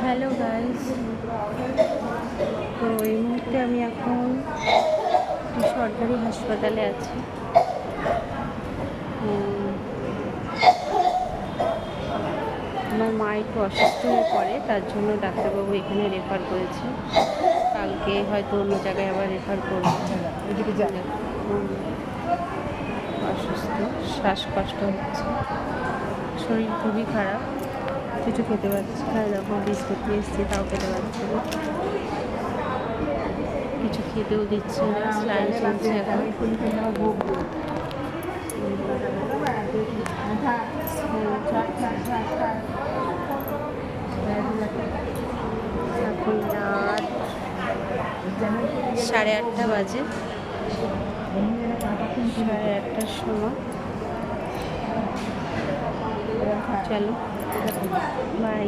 Hello guys তো এই মুহূর্তে আমি এখন সরকারি হাসপাতালে আছি। আমার মা একটু অসুস্থ হয়ে পড়ে তার জন্য ডাক্তারবাবু এখানে রেফার করেছে। কালকে হয়তো অন্য জায়গায় আবার রেফার করবে। অসুস্থ শ্বাসকষ্ট হচ্ছে। শরীর খুবই খারাপ, কিছু খেতে পারছি না এরকম বিস্কুট নিয়ে এসেছি, তাও খেতে পারছি না। কিছু খেতেও দিচ্ছে না স্লাইন চলছে এখন। সাড়ে আটটা বাজে। সাড়ে আটটার সময়। চলো বাই